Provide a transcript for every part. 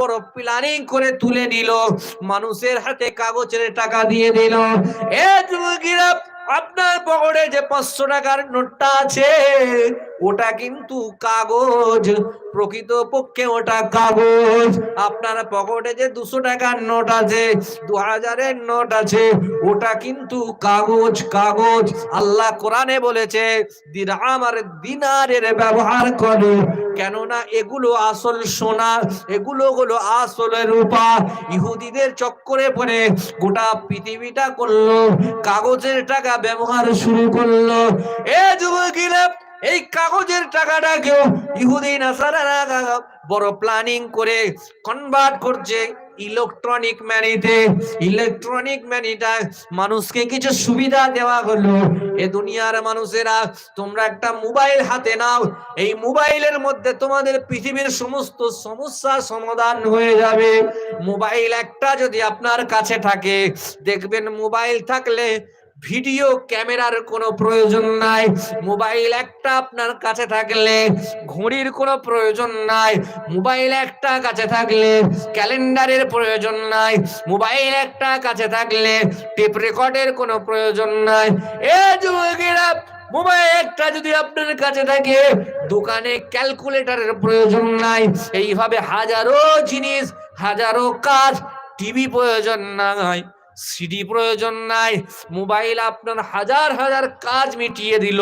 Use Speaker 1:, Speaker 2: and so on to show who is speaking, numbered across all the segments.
Speaker 1: বড় প্ল্যানিং করে তুলে নিল। মানুষের হাতে কাগজের টাকা দিয়ে দিল। এ যুবকেরা আপনার পকেটে যে পাঁচশো টাকার নোটটা আছে, ওটা কিন্তু কাগজ প্রকৃত পক্ষে ওটা কাগজ। আপনার পকেটে যে দুশো টাকার নোট আছে, দু হাজারের নোট আছে, ওটা কিন্তু কাগজ কাগজ। আল্লাহ কোরআনে বলেছে দিরহাম আর দিনারের ব্যবহার করে, কেননা এগুলো আসল সোনা, এগুলো হলো আসল রূপা। ইহুদিদের চক্করে পড়ে গোটা পৃথিবীটা করল, কাগজের টাকা ব্যবহার শুরু করল। এ যুবকিরা, এই কাগজের টাকাটাকেও ইহুদি নাসারারা বড় প্ল্যানিং করে কনভার্ট করছে ইলেকট্রনিক ম্যানিতে ইলেকট্রনিক ম্যানিটা মানুষকে কিছু সুবিধা দেওয়া হলো। এ দুনিয়ার মানুষেরা, তোমরা একটা মোবাইল হাতে নাও, এই মোবাইলের মধ্যে তোমাদের পৃথিবীর সমস্ত সমস্যা সমাধান হয়ে যাবে। মোবাইল একটা যদি আপনার কাছে থাকে, দেখবেন মোবাইল থাকলে ভিডিও ক্যামেরার কোনো প্রয়োজন নাই, মোবাইল একটা আপনার কাছে থাকলে, ঘড়ির কোনো প্রয়োজন নাই, মোবাইল একটা কাছে থাকলে, ক্যালেন্ডারের প্রয়োজন নাই, মোবাইল একটা কাছে থাকলে, টেপ রেকর্ডের কোনো প্রয়োজন নাই। এ যুবকেরা, মোবাইল একটা যদি আপনার কাছে থাকে, দোকানে ক্যালকুলেটরের প্রয়োজন নাই, এইভাবে হাজারো জিনিস, হাজারো কাজ, টিভি প্রয়োজন নাই। সিডি প্রয়োজন নাই। মোবাইল আপনার হাজার হাজার কাজ মিটিয়ে দিল।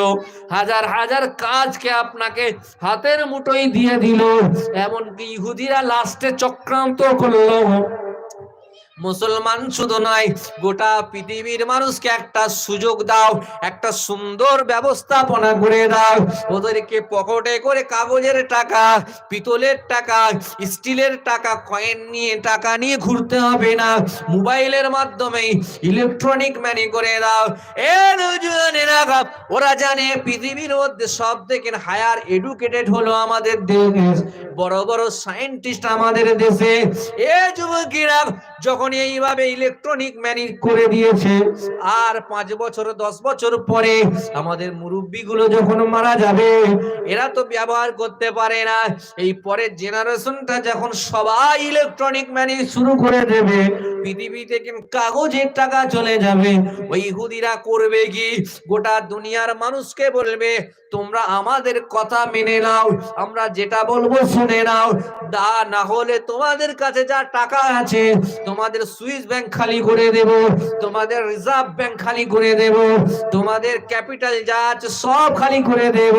Speaker 1: হাজার হাজার কাজকে আপনাকে হাতের মুঠোই দিয়ে দিল। এমনকি ইহুদিরা লাস্টে চক্রান্ত করল। মুসলমান শুধু নয়, গোটা পৃথিবীর মানুষকে একটা সুযোগ দাও, একটা সুন্দর ব্যবস্থাপনা করে দাও। ওদেরকে পকেটে করে কাগজের টাকা, পিতলের টাকা, স্টিলের টাকা, কয়েন নিয়ে, টাকা নিয়ে ঘুরতে হবে না। মোবাইলের মাধ্যমে ইলেকট্রনিক ম্যানি করে দাও। ওরা জানে পৃথিবীর মধ্যে সব থেকে হায়ার এডুকেটেড হলো আমাদের দেশ। বড় বড় সায়েন্টিস্ট আমাদের দেশে। এ যুবকেরা যখন এইভাবে ইলেকট্রনিক ম্যানিক করে দিয়েছে, আর পাঁচ বছর, দশ বছর পরে আমাদের মুরব্বী গুলো যখন মারা যাবে, এরা তো ব্যবহার করতে পারে না। এই পরের জেনারেশনটা যখন সবাই ইলেকট্রনিক ম্যানিক শুরু করে দেবে পৃথিবী থেকে কাগজের টাকা চলে যাবে? ওই ইহুদিরা করবে কি? গোটা দুনিয়ার মানুষকে বলবে, তোমরা আমাদের কথা মেনে নাও, আমরা যেটা বলব শুনে নাও। দা না হলে তোমাদের কাছে যা টাকা আছে তোমাদের সুইস ব্যাংক খালি করে দেব, তোমাদের রিজার্ভ ব্যাংক খালি করে দেব, তোমাদের ক্যাপিটাল যা আছে সব খালি করে দেব।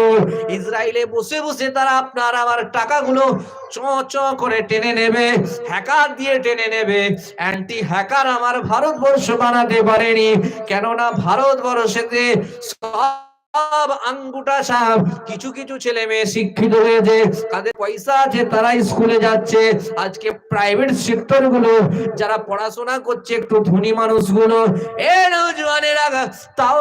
Speaker 1: ইসরায়েলে বসে বসে তারা আপনার আমার টাকাগুলো চ চ করে টেনে নেবে, হ্যাকার দিয়ে টেনে নেবে। অ্যান্টি হ্যাকার আমার ভারতবর্ষ বানাতে পারেনি, কেননা ভারতবর্ষেতে সব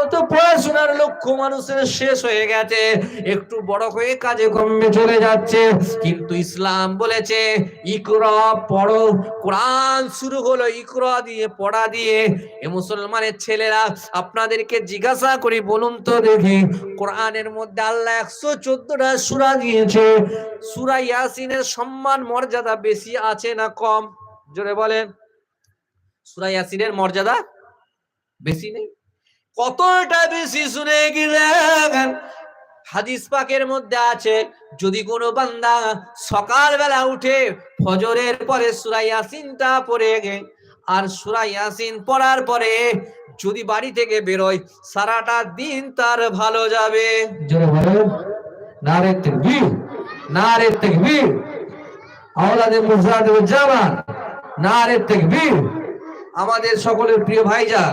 Speaker 1: একটু পড়াশোনার লক্ষ্য মানুষের শেষ হয়ে গেছে। একটু বড় হয়ে কাজে কমে চলে যাচ্ছে। কিন্তু ইসলাম বলেছে, ইকরা পড়ো, কোরআন শুরু হলো ইকরা দিয়ে, পড়া দিয়ে। এ মুসলমানের ছেলেরা, আপনাদেরকে জিজ্ঞাসা করি, বলুন তো দেখি। কোরআনের মধ্যে আল্লাহ একশো চোদ্দটা সুরা দিয়েছে। সুরা ইয়াসিনের সম্মান, মর্যাদা বেশি আছে না কম? জোরে বলেন। সুরা ইয়াসিনের মর্যাদা বেশি নেই? কতটা বেশি শুনে গেলেন? হাদিস পাকের মধ্যে আছে, যদি কোনো বান্দা সকালবেলা উঠে ফজরের পরে সুরা ইয়াসিনটা পড়ে গে আর সুরা ইয়াসিন পড়ার পরে যদি বাড়ি থেকে বেরোয়, সারাটা দিন তার ভালো যাবে। আমাদের সকলের প্রিয় ভাইজান